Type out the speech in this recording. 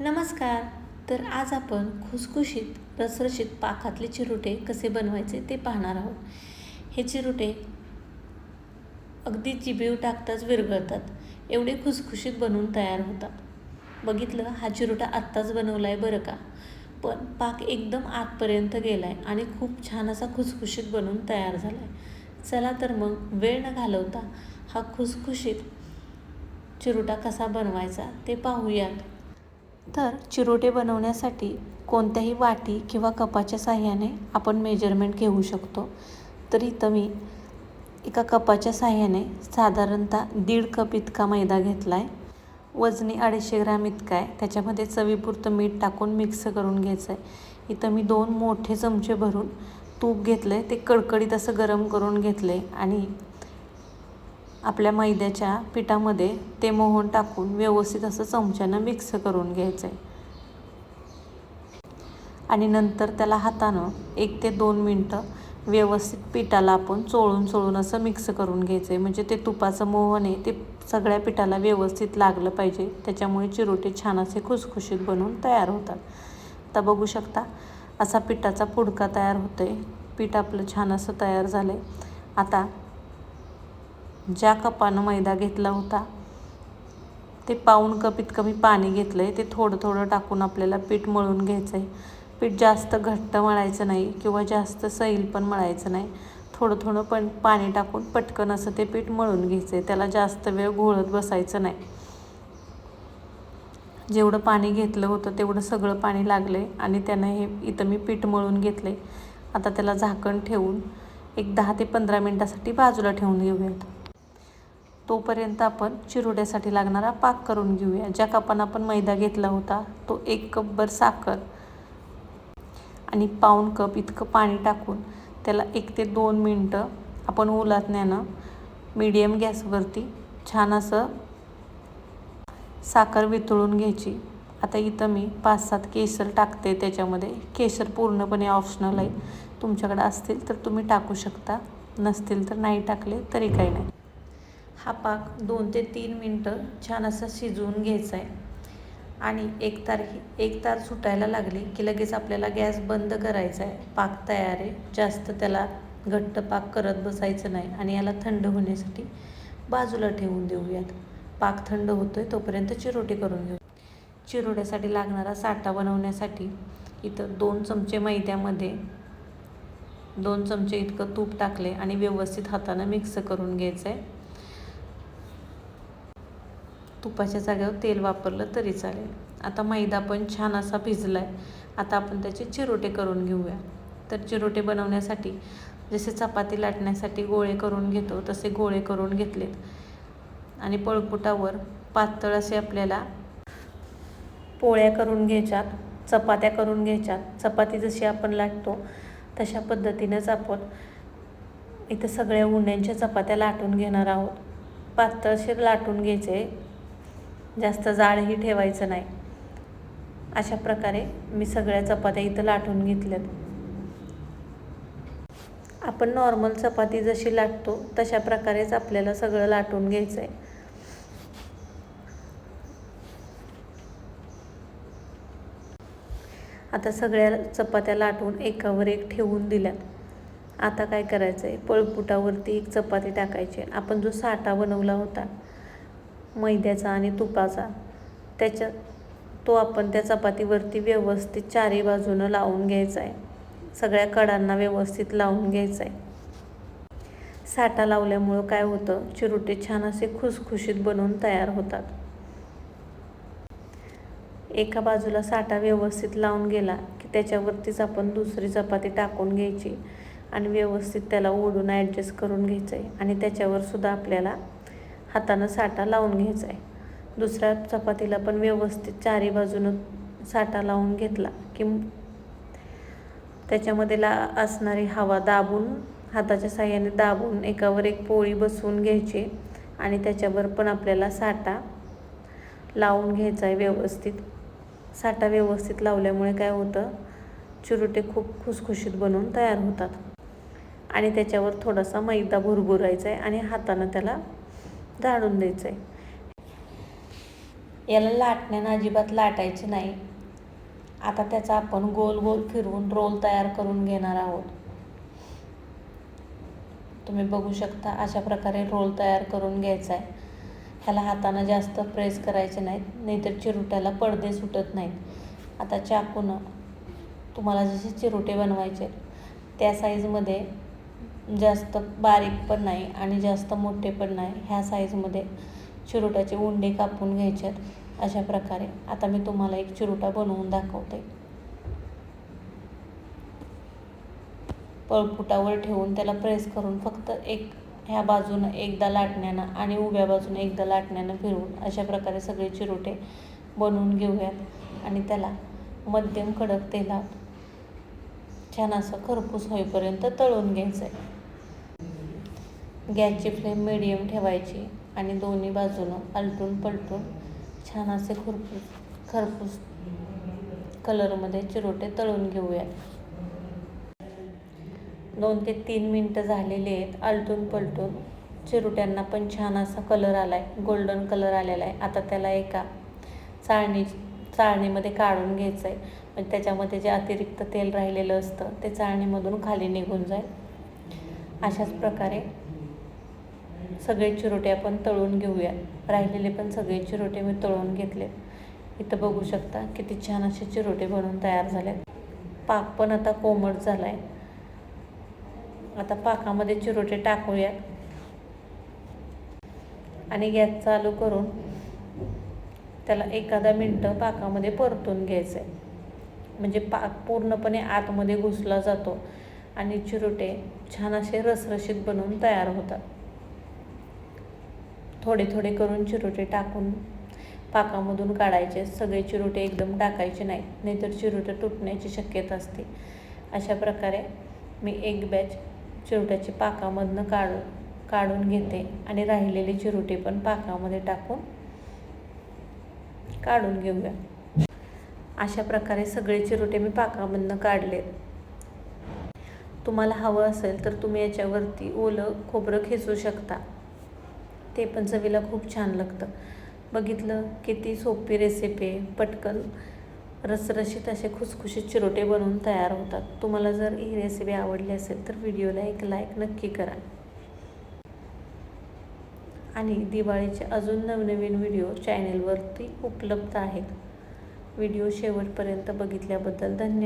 नमस्कार. तर आज आपण खुसखुशीत रसरशीत पाकातले चिरोटे कसे बनवायचे ते पाहणार आहोत. हे चिरोटे अगदी जिभेवर टाकताच विरघळतात. एवढे खुसखुशीत बनवून तयार होतात. बघितलं हा चिरोटा आत्ताच बनवला आहे बरं का? पण पाक एकदम आतपर्यंत गेला आहे आणि खूप छान असा खुसखुशीत बनवून तयार झाला आहे चला तर मग वेळ न घालवता हा खुसखुशीत चिरोटा कसा बनवायचा ते पाहूयात. तर चिरोटे बनवण्यासाठी कोणत्याही वाटी किंवा कपाच्या साह्याने आपण मेजरमेंट घेऊ शकतो. तर इथं मी एका कपाच्या साह्याने साधारणतः दीड कप इतका मैदा घेतला आहे वजनी अडीचशे ग्रॅम इतका आहे. त्याच्यामध्ये चवीपुरतं मीठ टाकून मिक्स करून घ्यायचं आहे इथं मी दोन मोठे चमचे भरून तूप घेतलं आहे ते कडकडीत असं गरम करून घेतलं आहे आणि आपल्या मैद्याच्या पिठामध्ये ते मोहन टाकून व्यवस्थित असं चमच्यानं मिक्स करून घ्यायचं आहे आणि नंतर त्याला हातानं एक ते दोन मिनटं व्यवस्थित पिठाला आपण चोळून चोळून असं मिक्स करून घ्यायचं आहे म्हणजे ते तुपाचं मोहन आहे ते सगळ्या पिठाला व्यवस्थित लागलं पाहिजे. त्याच्यामुळे चिरोटे छान असे खुसखुशीत बनवून तयार होतात. आता बघू शकता असा पिठाचा पुडका तयार होतो आहे पीठ आपलं छान असं तयार झालं आहे आता ज्या कपानं मैदा घेतला होता ते पाऊण कप इतकं पाणी घेतलं आहे ते थोडं थोडं टाकून आपल्याला पीठ मळून घ्यायचं आहे पीठ जास्त घट्ट मळायचं नाही किंवा जास्त सैल पण मळायचं नाही. थोडं थोडं पण पाणी टाकून पटकन असं ते पीठ मळून घ्यायचं आहे त्याला जास्त वेळ घोळत बसायचं नाही. जेवढं पाणी घेतलं होतं तेवढं सगळं पाणी लागलं आहे आणि त्यानं हे इथं मी पीठ मळून घेतलं आहे आता त्याला झाकण ठेवून एक दहा ते पंधरा मिनटासाठी बाजूला ठेवून घेऊयात. तोपर्यंत आपण चिरोड्यासाठी लागणारा पाक करून घेऊया ज्या कपानं आपण मैदा घेतला होता तो एक कपभर साखर आणि पाऊण कप इतकं पाणी टाकून त्याला एक ते दोन मिनटं आपण ओलातण्यानं मीडियम गॅसवरती छान असं साखर वितळून घ्यायची. आता इथं मी पाच सात केसर टाकते त्याच्यामध्ये केसर पूर्णपणे ऑप्शनल आहे. तुमच्याकडे असतील तर तुम्ही टाकू शकता नसतील तर नाही टाकले तरी काही नाही. हा पाक दोन ते तीन मिनटं छान असा शिजवून घ्यायचा आहे. आणि एक तार एक तार सुटायला लागली की लगेच आपल्याला गॅस बंद करायचा आहे. पाक तयार आहे. जास्त त्याला घट्ट पाक करत बसायचं नाही आणि याला थंड होण्यासाठी बाजूला ठेवून देऊयात. पाक थंड होतो आहे तोपर्यंत चिरोटे करून घेऊ. चिरोट्यासाठी लागणारा साठा बनवण्यासाठी इथं दोन चमचे मैद्यामध्ये दोन चमचे इतकं तूप टाकले आणि व्यवस्थित हातानं मिक्स करून घ्यायचं आहे. तुपाच्या जागेवर तेल वापरलं तरी चालेल. आता मैदा पण छान असा भिजला आहे आता आपण त्याचे चिरोटे करून घेऊया. तर चिरोटे बनवण्यासाठी जसे चपाती लाटण्यासाठी गोळे करून घेतो तसे गोळे करून घेतलेत. आणि पळपुटावर पातळ असे आपल्याला पोळ्या करून घ्यायच्यात चपात्या करून घ्यायच्यात. चपाती जशी आपण लाटतो तशा पद्धतीनेच आपण इथं सगळ्या उंड्यांच्या चपात्या लाटून घेणार आहोत. पातळशीर लाटून घ्यायचे. जास्त जाडही ठेवायचं नाही. अशा प्रकारे मी सगळ्या चपात्या इथं लाटून घेतल्यात. आपण नॉर्मल चपाती जशी लाटतो तशा प्रकारेच आपल्याला सगळं लाटून घ्यायचं आहे आता सगळ्या चपात्या लाटून एकावर एक ठेवून दिल्यात. आता काय करायचं आहे पळपुटावरती एक चपाती टाकायची. आपण जो साठा बनवला होता मैद्याचा आणि तुपाचा. त्याच्या तो आपण त्या चपातीवरती व्यवस्थित चारी बाजूनं लावून घ्यायचा आहे सगळ्या कडांना व्यवस्थित लावून घ्यायचा आहे साठा लावल्यामुळं काय होतं चिरोटे छान असे खुसखुशीत बनवून तयार होतात. एका बाजूला साठा व्यवस्थित लावून गेला की त्याच्यावरतीच आपण दुसरी चपाती टाकून घ्यायची आणि व्यवस्थित त्याला ओढून ॲडजस्ट करून घ्यायचं आहे आणि त्याच्यावर सुद्धा आपल्याला हातानं साठा लावून घ्यायचा आहे दुसऱ्या चपातीला पण व्यवस्थित चारी बाजूनं साठा लावून घेतला की त्याच्यामध्ये ला असणारी हवा दाबून हाताच्या साह्याने दाबून एकावर एक पोळी बसवून घ्यायची आणि त्याच्यावर पण आपल्याला साठा लावून घ्यायचा आहे व्यवस्थित. साठा व्यवस्थित लावल्यामुळे काय होतं? चिरुटे खूप खुसखुशीत बनवून तयार होतात. आणि त्याच्यावर थोडासा मैदा भुरभुरायचा आहे आणि हातानं त्याला झाडून द्यायचं आहे याला लाटण्यानं अजिबात लाटायचे नाही. आता त्याचा आपण गोल गोल फिरवून रोल तयार करून घेणार आहोत. तुम्ही बघू शकता अशा प्रकारे रोल तयार करून घ्यायचा आहे ह्याला हातानं जास्त प्रेस करायचे नाहीत नाहीतर चिरुट्याला पडदे सुटत नाहीत. आता चाकूनं तुम्हाला जसे चिरुटे बनवायचे त्या साईजमध्ये जास्त बारीक पण नाही आणि जास्त मोठे पण नाही. ह्या साईजमध्ये चिरोट्याचे उंडे कापून घ्यायच्यात अशा प्रकारे. आता मी तुम्हाला एक चिरोटा बनवून दाखवते. पळपुटावर ठेवून त्याला प्रेस करून फक्त एक ह्या बाजूनं एकदा लाटण्यानं आणि उभ्या बाजूनं एकदा लाटण्यानं फिरवून अशा प्रकारे सगळे चिरोटे बनवून घेऊयात. आणि त्याला मध्यम कडक तेलात छान असं खरपूस होईपर्यंत तळून घ्यायचं आहे गॅसची फ्लेम मिडियम ठेवायची आणि दोन्ही बाजूनं आलटून पलटून छान असे खुरपूस खरपूस कलरमध्ये चिरोटे तळून घेऊयात दोन ते तीन मिनटं झालेले आहेत आलटून पलटून चिरोट्यांना पण छान असा कलर आला आहे गोल्डन कलर आलेला आहे. आता त्याला एका चाळणी चाळणीमध्ये काढून घ्यायचं आहे म्हणजे त्याच्यामध्ये जे अतिरिक्त तेल राहिलेलं असतं ते चाळणीमधून खाली निघून जाईल. अशाच प्रकारे सगळे चिरोटे आपण तळून घेऊया. राहिलेले पण सगळे चिरोटे मी तळून घेतले. इथं बघू शकता किती छान असे चिरोटे बनवून तयार झाले पाक पण आता कोमट झाला आहे आता पाकामध्ये चिरोटे टाकूया. आणि गॅस चालू करून त्याला एखादा मिनटं पाकामध्ये परतून घ्यायचं आहे म्हणजे पाक पूर्णपणे आतमध्ये घुसला जातो आणि चिरोटे छान असे रसरशीत बनवून तयार होतात. थोडे थोडे करून चिरोटे टाकून पाकामधून काढायचे. सगळे चिरोटे एकदम टाकायचे नाही नाहीतर चिरोटे तुटण्याची शक्यता असते. अशा प्रकारे मी एक बॅच चिरोट्याचे पाकामधनं काढू काढून घेते आणि राहिलेले चिरोटे पण पाकामध्ये टाकून काढून घेऊया. अशा प्रकारे सगळे चिरोटे मी पाकामधनं काढले तुम्हाला हवं असेल तर तुम्ही याच्यावरती ओलं खोबरं खेचू शकता. ते पण चवीला खूप छान लागतं. बघितलं किती सोपी रेसिपी आहे पटकन. रसरशीत असे खुसखुशीत चिरोटे बनवून तयार होतात. तुम्हाला जर ही रेसिपी आवडली असेल तर व्हिडिओला एक लाईक नक्की करा. आणि दिवाळीचे अजून नवनवीन व्हिडिओ चॅनेलवरती उपलब्ध आहेत. व्हिडिओ शेवटपर्यंत बघितल्याबद्दल धन्यवाद.